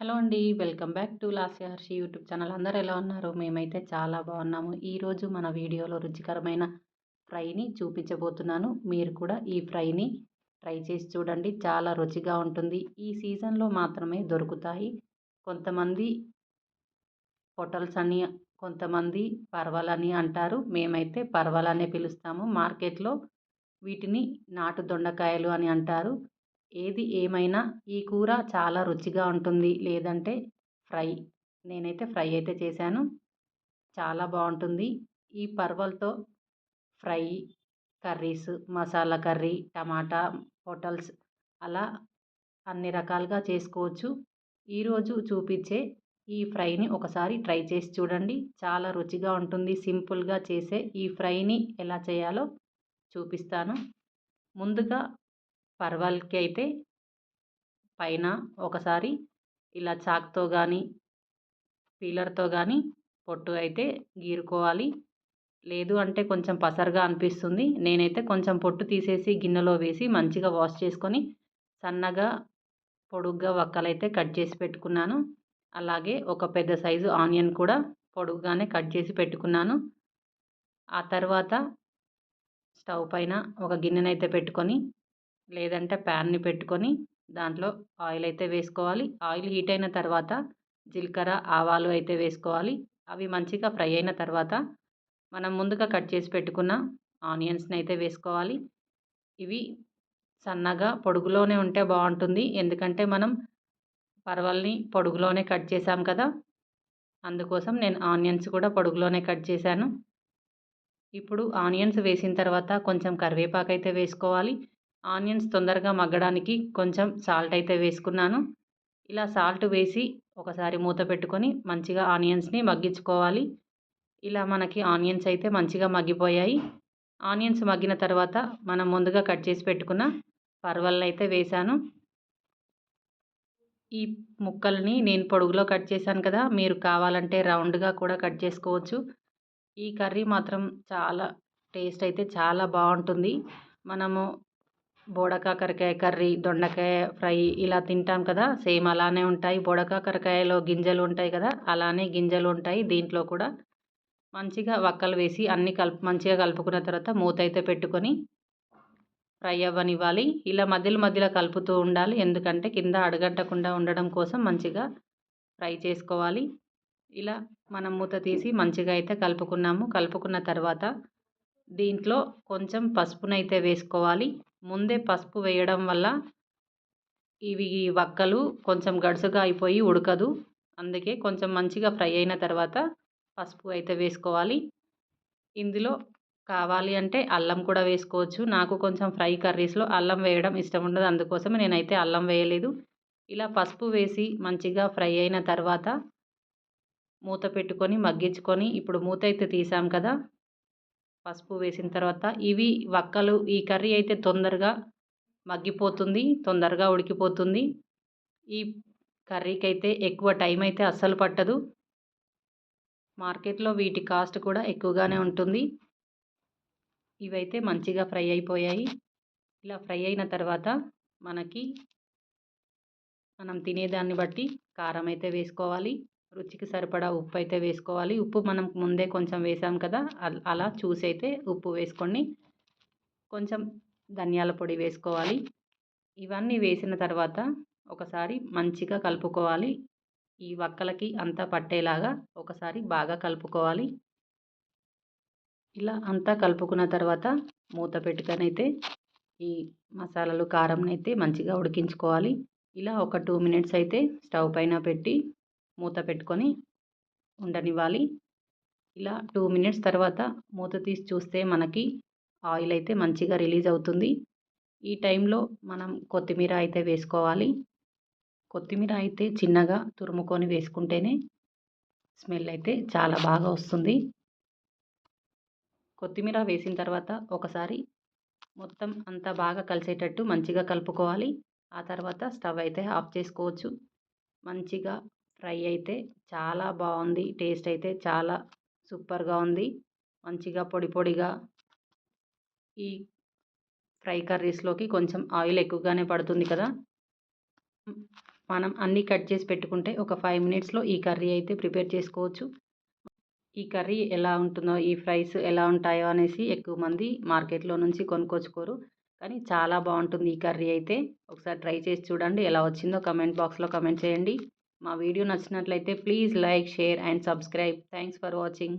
Hello అండి welcome back to Lasya Harshi YouTube channel. అందరు ఎలా ఉన్నారు? మేమైతే చాలా బాగున్నాము. ఈరోజు మన వీడియోలో రుచికరమైన ఫ్రైని చూపించబోతున్నాను. మీరు కూడా ఈ ఫ్రైని ట్రై చేసి చూడండి. చాలా రుచిగా ఉంటుంది. ఈ సీజన్లో మాత్రమే దొరుకుతాయి. కొంతమంది పొటల్స్ అని కొంతమంది పర్వాలని అంటారు. మేమైతే పర్వాలనే పిలుస్తాము. మార్కెట్లో వీటిని నాటు దొండకాయలు అని అంటారు. ఏది ఏమైనా ఈ కూర చాలా రుచిగా ఉంటుంది. లేదంటే ఫ్రై. నేనైతే ఫ్రై అయితే చేశాను. చాలా బాగుంటుంది. ఈ పర్వలతో fry curries masala curry tomato hotels అలా అన్ని రకాలుగా చేసుకోవచ్చు. ఈరోజు చూపించే ఈ ఫ్రైని ఒకసారి ట్రై చేసి చూడండి. చాలా రుచిగా ఉంటుంది. సింపుల్గా చేసే ఈ ఫ్రైని ఎలా చేయాలో చూపిస్తాను. ముందుగా పర్వాలకి అయితే పైన ఒకసారి ఇలా చాక్తో కానీ పీలర్తో కానీ పొట్టు అయితే గీరుకోవాలి. లేదు అంటే కొంచెం పసరుగా అనిపిస్తుంది. నేనైతే కొంచెం పొట్టు తీసేసి గిన్నెలో వేసి మంచిగా వాష్ చేసుకొని సన్నగా పొడుగ్గా వక్కలైతే కట్ చేసి పెట్టుకున్నాను. అలాగే ఒక పెద్ద సైజు ఆనియన్ కూడా పొడుగ్గానే కట్ చేసి పెట్టుకున్నాను. ఆ తర్వాత స్టవ్ పైన ఒక గిన్నెనైతే పెట్టుకొని లేదంటే ప్యాన్ని పెట్టుకొని దాంట్లో ఆయిల్ అయితే వేసుకోవాలి. ఆయిల్ హీట్ అయిన తర్వాత జీలకర్ర ఆవాలు అయితే వేసుకోవాలి. అవి మంచిగా ఫ్రై అయిన తర్వాత మనం ముందుగా కట్ చేసి పెట్టుకున్న ఆనియన్స్ని అయితే వేసుకోవాలి. ఇవి సన్నగా పొడుగులోనే ఉంటే బాగుంటుంది. ఎందుకంటే మనం పర్వల్ని పొడుగులోనే కట్ చేసాం కదా! అందుకోసం నేను ఆనియన్స్ కూడా పొడుగులోనే కట్ చేశాను. ఇప్పుడు ఆనియన్స్ వేసిన తర్వాత కొంచెం కరివేపాకు అయితే వేసుకోవాలి. ఆనియన్స్ తొందరగా మగ్గడానికి కొంచెం సాల్ట్ అయితే వేసుకున్నాను. ఇలా సాల్ట్ వేసి ఒకసారి మూత పెట్టుకొని మంచిగా ఆనియన్స్ని మగ్గించుకోవాలి. ఇలా మనకి ఆనియన్స్ అయితే మంచిగా మగ్గిపోయాయి. ఆనియన్స్ మగ్గిన తర్వాత మనం ముందుగా కట్ చేసి పెట్టుకున్న పర్వల్ని అయితే వేశాను. ఈ ముక్కల్ని నేను పొడుగులో కట్ చేశాను కదా మీరు కావాలంటే రౌండ్గా కూడా కట్ చేసుకోవచ్చు. ఈ కర్రీ మాత్రం చాలా టేస్ట్ అయితే చాలా బాగుంటుంది. మనము బోడకాకరకాయ కర్రీ దొండకాయ ఫ్రై ఇలా తింటాం కదా. సేమ్ అలానే ఉంటాయి. బోడకాకరకాయలో గింజలు ఉంటాయి కదా. అలానే గింజలు ఉంటాయి. దీంట్లో కూడా మంచిగా వక్కలు వేసి అన్నీ కలుపు మంచిగా కలుపుకున్న తర్వాత మూత అయితే పెట్టుకొని ఫ్రై అవ్వనివ్వాలి. ఇలా మధ్యలో మధ్యలో కలుపుతూ ఉండాలి. ఎందుకంటే కింద అడగట్టకుండా ఉండడం కోసం మంచిగా ఫ్రై చేసుకోవాలి. ఇలా మనం మూత తీసి మంచిగా అయితే కలుపుకున్నాము. కలుపుకున్న తర్వాత దీంట్లో కొంచెం పసుపునైతే వేసుకోవాలి. ముందే పసుపు వేయడం వల్ల ఇవి వక్కలు కొంచెం గడుసుగా అయిపోయి ఉడకదు. అందుకే కొంచెం మంచిగా ఫ్రై అయిన తర్వాత పసుపు అయితే వేసుకోవాలి. ఇందులో కావాలి అంటే అల్లం కూడా వేసుకోవచ్చు. నాకు కొంచెం ఫ్రై కర్రీస్లో అల్లం వేయడం ఇష్టం ఉండదు. అందుకోసం నేనైతే అల్లం వేయలేదు. ఇలా పసుపు వేసి మంచిగా ఫ్రై అయిన తర్వాత మూత పెట్టుకొని మగ్గించుకొని ఇప్పుడు మూత అయితే తీసాం కదా పసుపు వేసిన తర్వాత ఇవి వక్కలు ఈ కర్రీ అయితే తొందరగా మగ్గిపోతుంది తొందరగా ఉడికిపోతుంది. ఈ కర్రీకి అయితే ఎక్కువ టైం అయితే అస్సలు పట్టదు. మార్కెట్లో వీటి కాస్ట్ కూడా ఎక్కువగానే ఉంటుంది. ఇవైతే మంచిగా ఫ్రై అయిపోయాయి. ఇలా ఫ్రై అయిన తర్వాత మనకి మనం తినేదాన్ని బట్టి కారం అయితే వేసుకోవాలి. రుచికి సరిపడా ఉప్పు అయితే వేసుకోవాలి. ఉప్పు మనం ముందే కొంచెం వేసాం కదా అలా చూసి అయితే ఉప్పు వేసుకొని కొంచెం ధనియాల పొడి వేసుకోవాలి. ఇవన్నీ వేసిన తర్వాత ఒకసారి మంచిగా కలుపుకోవాలి. ఈ వక్కలకి అంతా పట్టేలాగా ఒకసారి బాగా కలుపుకోవాలి. ఇలా అంతా కలుపుకున్న తర్వాత మూత పెట్టుకొని అయితే ఈ మసాలాలు కారంనైతే మంచిగా ఉడికించుకోవాలి. ఇలా ఒక టూ మినిట్స్ అయితే స్టవ్ పైన పెట్టి మూత పెట్టుకొని ఉండనివ్వాలి. ఇలా టూ మినిట్స్ తర్వాత మూత తీసి చూస్తే మనకి ఆయిల్ అయితే మంచిగా రిలీజ్ అవుతుంది. ఈ టైంలో మనం కొత్తిమీర అయితే వేసుకోవాలి. కొత్తిమీర అయితే చిన్నగా తురుముకొని వేసుకుంటేనే స్మెల్ అయితే చాలా బాగా వస్తుంది. కొత్తిమీర వేసిన తర్వాత ఒకసారి మొత్తం అంతా బాగా కలిసేటట్టు మంచిగా కలుపుకోవాలి. ఆ తర్వాత స్టవ్ అయితే ఆఫ్ చేసుకోవచ్చు. మంచిగా ఫ్రై అయితే చాలా బాగుంది టేస్ట్ అయితే చాలా సూపర్గా ఉంది. మంచిగా పొడి పొడిగా ఈ ఫ్రై కర్రీస్లోకి కొంచెం ఆయిల్ ఎక్కువగానే పడుతుంది కదా! మనం అన్నీ కట్ చేసి పెట్టుకుంటే ఒక ఫైవ్ మినిట్స్లో ఈ కర్రీ అయితే ప్రిపేర్ చేసుకోవచ్చు. ఈ కర్రీ ఎలా ఉంటుందో ఈ ఫ్రైస్ ఎలా ఉంటాయో అనేసి ఎక్కువ మంది మార్కెట్లో నుంచి కొనుక్కొచ్చుకోరు. కానీ చాలా బాగుంటుంది ఈ కర్రీ అయితే. ఒకసారి ట్రై చేసి చూడండి. ఎలా వచ్చిందో కమెంట్ బాక్స్లో కమెంట్ చేయండి. మా వీడియో నచ్చినట్లయితే please like share and subscribe. Thanks for watching.